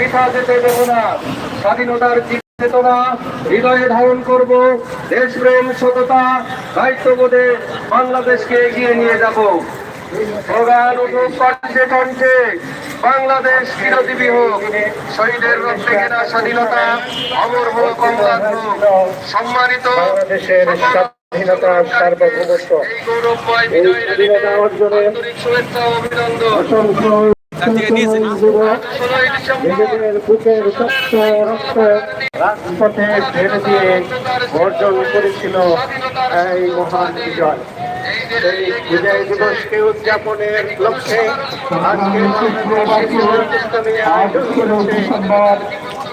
বৃথা যেতে দেব না স্বাধীনতার চেতনা হৃদয়ে ধারণ করব দেশপ্রেম সততা দায়িত্ববোধে বাংলাদেশকে এগিয়ে নিয়ে যাব। স্লোগান উঠুক কণ্ঠে কণ্ঠে বাংলাদেশ চিরজীবী হোক শহীদের রক্তে কেনা স্বাধীনতা অমর হোক অম্লান হোক সম্মানিত বাংলাদেশের স্বাধীনতা সার্বভৌমত্ব। এই গৌরবময় বিজয়ের স্বাধীনতা অর্জনে নিজেদের বুকের রক্ত রক্ত রাজপথে ফেলে দিয়ে অর্জন করেছিল এই মহান বিজয়। বিজয় দিবসকে উদযাপনের লক্ষ্যে আজকে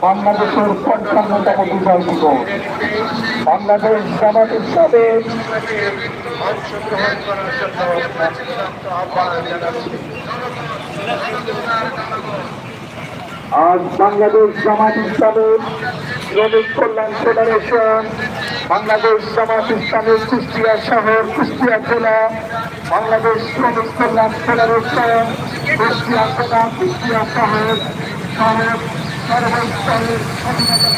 বাংলাদেশের পঞ্চান্নতম বিজয় দিবস। বাংলাদেশ জামাত জানাচ্ছি আজ বাংলাদেশ জামাত ইসলামের শ্রমিক কল্যাণ ফেডারেশন, বাংলাদেশ জামাত ইসলামের কুষ্টিয়া শহর, কুষ্টিয়া জেলা, বাংলাদেশ শ্রমিক কল্যাণ ফেডারেশন, কুষ্টিয়া জেলা, কুষ্টিয়া শহর শহর সর্বস্তরের স্বাধীনতা